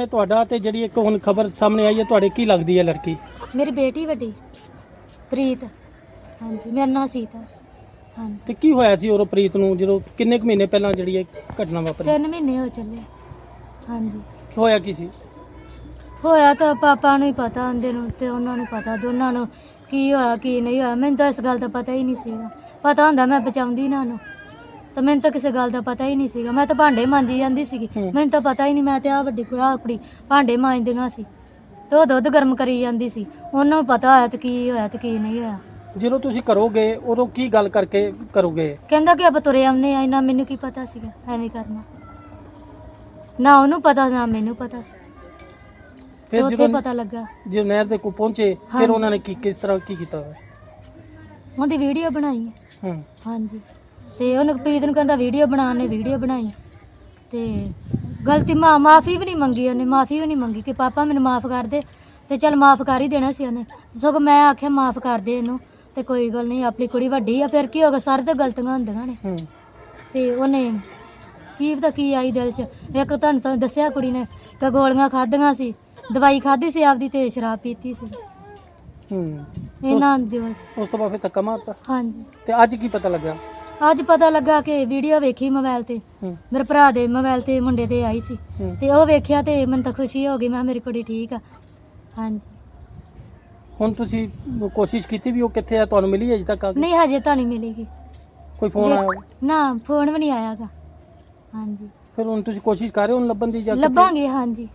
ਇਹ ਤੁਹਾਡਾ ਤੇ ਜਿਹੜੀ ਇੱਕ ਹੁਣ ਖਬਰ ਸਾਹਮਣੇ ਆਈ ਹੈ ਤੁਹਾਡੇ ਕੀ ਲੱਗਦੀ ਹੈ ਲੜਕੀ? ਮੇਰੀ ਬੇਟੀ ਵੱਡੀ ਪ੍ਰੀਤ। ਹਾਂਜੀ ਮੇਰਾ ਨਾਂ ਸੀਤਾ। ਹਾਂਜੀ। ਤੇ ਕੀ ਹੋਇਆ ਸੀ ਉਰੋ ਪ੍ਰੀਤ ਨੂੰ ਜਦੋਂ ਕਿੰਨੇ ਕੁ ਮਹੀਨੇ ਪਹਿਲਾਂ ਜਿਹੜੀ ਇਹ ਘਟਨਾ ਵਾਪਰੀ? ਤਿੰਨ ਮਹੀਨੇ ਹੋ ਚੱਲੇ। ਹਾਂਜੀ। ਹੋਇਆ ਕੀ ਸੀ? ਹੋਇਆ ਤਾਂ ਪਾਪਾ ਨੂੰ ਹੀ ਪਤਾ ਹੁੰਦੇ ਨੂੰ ਤੇ ਉਹਨਾਂ ਨੂੰ ਪਤਾ ਦੋਨਾਂ ਨੂੰ ਕੀ ਹੋਇਆ ਕੀ ਨਹੀਂ ਹੋਇਆ। ਮੈਨੂੰ ਤਾਂ ਇਸ ਗੱਲ ਦਾ ਪਤਾ ਹੀ ਨਹੀਂ ਸੀਗਾ। ਪਤਾ ਹੁੰਦਾ ਮੈਂ ਬਚਾਉਂਦੀ ਨਾ ਨੂੰ ਤਾਂ ਮੈਨੂੰ ਤਾਂ ਕਿਸੇ ਗੱਲ ਦਾ ਪਤਾ ਹੀ ਨਹੀਂ ਸੀਗਾ। ਮੈਂ ਤਾਂ ਭਾਂਡੇ ਮਾਂਜੀ ਜਾਂਦੀ ਸੀਗੀ। ਹੂੰ। ਮੈਨੂੰ ਤਾਂ ਪਤਾ ਹੀ ਨਹੀਂ ਮੈਂ ਤੇ ਆ ਵੱਡੀ ਆਹ ਕੁੜੀ ਭਾਂਡੇ ਮਾਂਜਦੀਆਂ ਸੀ। ਤੇ ਉਹ ਦੁੱਧ ਗਰਮ ਕਰੀ ਜਾਂਦੀ ਸੀ। ਉਹਨੂੰ ਪਤਾ ਹੋਇਆ ਤੇ ਕੀ ਹੋਇਆ ਤੇ ਕੀ ਨਹੀਂ ਹੋਇਆ। ਜਦੋਂ ਤੁਸੀਂ ਕਰੋਗੇ ਉਦੋਂ ਕੀ ਗੱਲ ਕਰਕੇ ਕਰੋਗੇ? ਕਹਿੰਦਾ ਕਿ ਆਪਾਂ ਤੁਰੇ ਆਉਂਦੇ ਆ ਇਹਨਾਂ ਮੈਨੂੰ ਕੀ ਪਤਾ ਸੀਗਾ ਐਵੇਂ ਕਰਨਾ। ਨਾ ਉਹਨੂੰ ਪਤਾ ਨਾ ਮੈਨੂੰ ਪਤਾ ਸੀ। ਤੇ ਫਿਰ ਉੱਥੇ ਜਦੋਂ ਪਤਾ ਲੱਗਾ। ਜਦੋਂ ਨਹਿਰ ਦੇ ਕੋਲ ਪਹੁੰਚੇ ਫਿਰ ਹਾਂਜੀ। ਉਹਨਾਂ ਨੇ ਕੀ ਕਿਸ ਤਰ੍ਹਾਂ ਕੀ ਕੀਤਾ? ਉਹਦੀ ਵੀਡੀਓ ਬਣਾਈ ਹੈ। ਹੂੰ। ਹਾਂਜੀ। ਤੇ ਉਹਨੂੰ ਪ੍ਰੀਤ ਨੂੰ ਕਹਿੰਦਾ ਵੀਡੀਓ ਬਣਾ ਉਹਨੇ ਵੀਡੀਓ ਬਣਾਈ। ਤੇ ਗਲਤੀ ਮਾ ਮਾਫੀ ਵੀ ਨਹੀਂ ਮੰਗੀ ਉਹਨੇ ਮਾਫੀ ਵੀ ਨਹੀਂ ਮੰਗੀ ਕਿ ਪਾਪਾ ਮੈਨੂੰ ਮਾਫ ਕਰ ਦੇ ਤੇ ਚਲ ਮਾਫ ਕਰ ਹੀ ਦੇਣਾ ਸੀ ਉਹਨੇ। ਸਗੋਂ ਮੈਂ ਆਖਿਆ ਮਾਫ ਕਰ ਦੇ ਇਹਨੂੰ ਤੇ ਕੋਈ ਗੱਲ ਨਹੀਂ ਆਪਣੀ ਕੁੜੀ ਵੱਡੀ ਆ ਫਿਰ ਕੀ ਹੋਗਾ ਸਾਰੇ ਤਾਂ ਗਲਤੀਆਂ ਹੁੰਦੀਆਂ ਨੇ। ਹੂੰ। ਤੇ ਉਹਨੇ ਕੀ ਪਤਾ ਕੀ ਆਈ ਦਿਲ 'ਚ ਇੱਕ ਤੁਹਾਨੂੰ ਤਾਂ ਦੱਸਿਆ ਕੁੜੀ ਨੇ ਕਿ ਗੋਲੀਆਂ ਖਾਧੀਆਂ ਸੀ ਦਵਾਈ ਖਾਧੀ ਸੀ ਆਪਦੀ ਤੇ ਸ਼ਰਾਬ ਪੀਤੀ ਸੀ। ਹੂੰ। ਇਹਨਾਂ ਜੋ ਉਸ ਤੋਂ ਬਾਅਦ ਫਿਰ ਧੱਕਾ ਮਾਰਤਾ? ਹਾਂਜੀ। ਤੇ ਅੱਜ ਕੀ ਪਤਾ ਲੱਗਾ ਅੱਜ ਪਤਾ ਲੱਗਾ ਕਿ ਵੀਡੀਓ ਵੇਖੀ ਮੋਬਾਈਲ ਤੇ। ਹੂੰ। ਮੇਰੇ ਭਰਾ ਦੇ ਮੋਬਾਈਲ ਤੇ ਮੁੰਡੇ ਤੇ ਆਈ ਸੀ। ਹੂੰ। ਤੇ ਉਹ ਵੇਖਿਆ ਤੇ ਮੈਨੂੰ ਤਾਂ ਖੁਸ਼ੀ ਹੋ ਗਈ ਮੈਂ ਕਿਹਾ ਮੇਰੀ ਕੁੜੀ ਠੀਕ ਆ। ਹਾਂਜੀ। ਹੁਣ ਤੁਸੀਂ ਕੋਸ਼ਿਸ਼ ਕੀਤੀ ਵੀ ਉਹ ਕਿੱਥੇ ਆ ਤੁਹਾਨੂੰ ਮਿਲੀ ਅਜੇ ਤੱਕ ਆ ਕੇ? ਨਹੀਂ ਹਜੇ ਤਾਂ ਨਹੀਂ ਮਿਲੇਗੀ। ਕੋਈ ਫੋਨ ਆਇਆ? ਨਾ ਫੋਨ ਵੀ ਨਹੀਂ ਆਇਆਗਾ। ਹਾਂਜੀ। ਫਿਰ ਹੁਣ ਤੁਸੀਂ ਕੋਸ਼ਿਸ਼ ਕਰ ਰਹੇ ਹੋ ਉਹਨੂੰ ਲੱਭਣ ਦੀ ਜਾਂ ਕਿੱਥੇ? ਲੱਭਾਂਗੇ ਹਾਂਜੀ।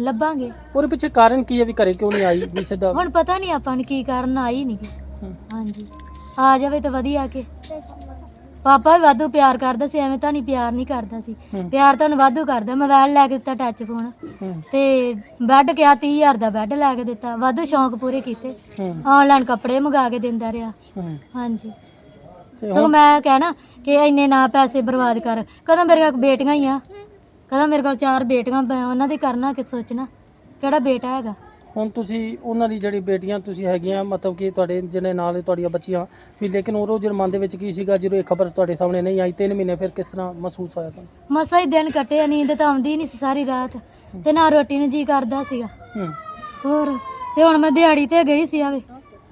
ਲੱਭਾਂਗੇ। ਉਹਦੇ ਪਿੱਛੇ ਕਾਰਨ ਕੀ ਹੈ ਵੀ ਘਰੇ ਕਿਉਂ ਨਹੀਂ ਆਈ ਵੀ ਸਿੱਧਾ? ਹੁਣ ਪਤਾ ਨਹੀਂ ਆਪਾਂ ਨੂੰ ਕੀ ਕਾਰਨ ਆਈ ਨਹੀਂ ਹੂੰ। ਹਾਂਜੀ। ਆ ਜਾਵੇ ਤਾਂ ਵਧੀਆ ਕੇ। ਪਾਪਾ ਵੀ ਵਾਧੂ ਪਿਆਰ ਕਰਦਾ ਸੀ ਐਵੇਂ ਤਾਂ ਨਹੀਂ ਪਿਆਰ ਨਹੀਂ ਕਰਦਾ ਸੀ। ਹੂੰ। ਪਿਆਰ ਤਾਂ ਉਹਨੂੰ ਵਾਧੂ ਕਰਦਾ ਮੋਬਾਈਲ ਲੈ ਕੇ ਦਿੱਤਾ ਟੱਚ ਫੋਨ ਹੂੰ। ਤੇ ਬੈੱਡ ਕਿਹਾ 30000 ਦਾ ਬੈੱਡ ਲੈ ਕੇ ਦਿੱਤਾ ਵਾਧੂ ਸ਼ੌਂਕ ਪੂਰੇ ਕੀਤੇ। ਹੂੰ। ਆਨਲਾਈਨ ਕੱਪੜੇ ਮੰਗਾ ਕੇ ਦਿੰਦਾ ਰਿਹਾ। ਹੂੰ। ਹਾਂਜੀ। ਤੇ ਸੋ ਹੁਣ? ਮੈਂ ਕਹਿਣਾ ਕਿ ਇੰਨੇ ਨਾ ਪੈਸੇ ਬਰਬਾਦ ਕਰ ਕਦੋਂ ਮੇਰੇ ਕੋਲ ਬੇਟੀਆਂ ਹੀ ਆ? ਕਦੋਂ ਮੇਰੇ ਕੋਲ ਚਾਰ ਬੇਟੀਆਂ ਬ- ਉਹਨਾਂ ਦੀ ਕਰਨਾ ਕਿ ਸੋਚਣਾ? ਕਿਹੜਾ ਬੇਟਾ ਹੈਗਾ? ਹੁਣ ਤੁਸੀਂ ਉਹਨਾਂ ਦੀ ਜਿਹੜੀ ਬੇਟੀਆਂ ਤੁਸੀਂ ਹੈਗੀਆਂ ਮਤਲਬ ਕਿ ਤੁਹਾਡੇ ਜਿਹਨੇ ਨਾਲ ਤੁਹਾਡੀਆਂ ਬੱਚੀਆਂ ਵੀ ਲੇਕਿਨ ਉਹ ਜਰ ਮਨ ਦੇ ਵਿੱਚ ਕੀ ਸੀਗਾ ਜਦੋਂ ਇਹ ਖਬਰ ਤੁਹਾਡੇ ਸਾਹਮਣੇ ਨਹੀਂ ਆਈ ਤਿੰਨ ਮਹੀਨੇ ਫਿਰ ਕਿਸ ਤਰ੍ਹਾਂ ਮਹਿਸੂਸ ਹੋਇਆ ਤੁਹਾਨੂੰ? ਮਸਾ ਹੀ ਦਿਨ ਕੱਟਿਆ ਨੀਂਦ ਤਾਂ ਆਉਂਦੀ ਨਹੀਂ ਸੀ ਸਾਰੀ ਰਾਤ ਤੇ ਨਾ ਰੋਟੀ ਨੂੰ ਜੀ ਕਰਦਾ ਸੀਗਾ। ਹੂੰ। ਹੋਰ ਤੇ ਹੁਣ ਮੈਂ ਦਿਹਾੜੀ ਤੇ ਗਈ ਸੀ ਆਵੇ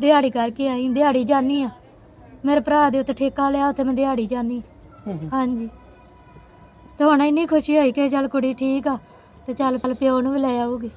ਦਿਹਾੜੀ ਕਰਕੇ ਆਈ ਦਿਹਾੜੀ ਜਾਨੀ ਆ। ਮੇਰੇ ਭਰਾ ਦੇ ਉੱਤੇ ਠੇਕਾ ਲਿਆ ਉੱਥੇ ਮੈਂ ਦਿਹਾੜੀ ਜਾਨੀ ਹੂੰ ਹੂੰ। ਹਾਂਜੀ। ਤੇ ਹੁਣ ਇੰਨੀ ਖੁਸ਼ੀ ਹੋਈ ਕਿ ਚੱਲ ਕੁੜੀ ਠੀਕ ਆ ਤੇ ਚੱਲ ਪਿਓ ਨੂੰ ਵੀ ਲੈ ਆਊਗੀ।